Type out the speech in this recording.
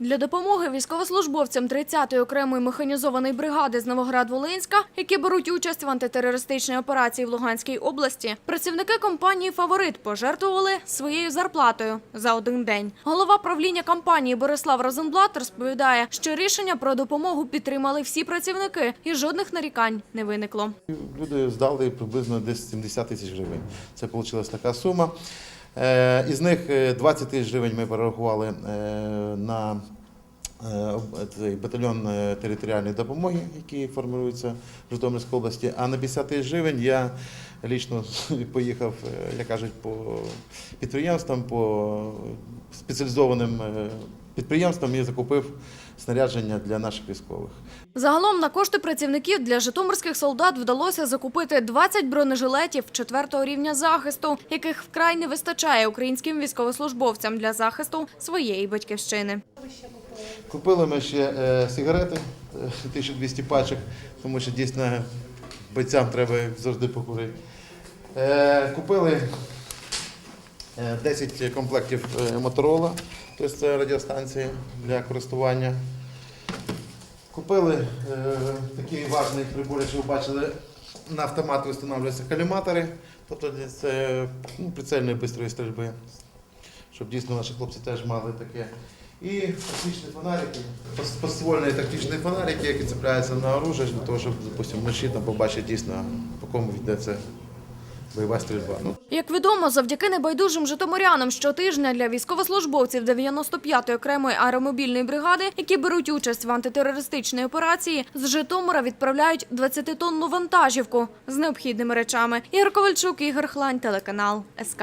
Для допомоги військовослужбовцям 30-ї окремої механізованої бригади з Новоград-Волинська, які беруть участь в антитерористичній операції в Луганській області, працівники компанії Фаворит пожертвували своєю зарплатою за один день. Голова правління компанії Борислав Розенблат розповідає, що рішення про допомогу підтримали всі працівники і жодних нарікань не виникло. Люди здали приблизно десь 70 тисяч гривень. Це вийшла така сума. Е, Із них е, 20 тисяч гривень ми перерахували е, на е, батальйон е, територіальної допомоги, який формується в Житомирській області. А на 50 тисяч гривень я лічно поїхав, е, як кажуть, по підприємствам, по спеціалізованим е, підприємствам і закупив снарядження для наших військових. Загалом на кошти працівників для житомирських солдат вдалося закупити 20 бронежилетів четвертого рівня захисту, яких вкрай не вистачає українським військовослужбовцям для захисту своєї батьківщини. Купили ми ще е, сигарети, е, 1200 пачок, тому що дійсно бойцям треба завжди покурити. Е, купили е, 10 комплектів е, Моторола, тобто це радіостанції для користування. Купили е, такий важний прибор, якщо ви бачили, на автомат встановлюються каліматори, тобто це ну, прицельної швидкої стрільби, щоб дійсно наші хлопці теж мали таке. І тактичні фонарики, пос- поствольні тактичні фонарики, які цепляються на оружие, для того, щоб, допустимо, вночі там побачити дійсно, по кому йдеться бойова стрільба. Ну, Як відомо, завдяки небайдужим житомирянам щотижня для військовослужбовців 95-ї окремої аеромобільної бригади, які беруть участь в антитерористичній операції, з Житомира відправляють 20-тонну вантажівку з необхідними речами. Ігор Ковальчук, Ігор Хлань, телеканал СК.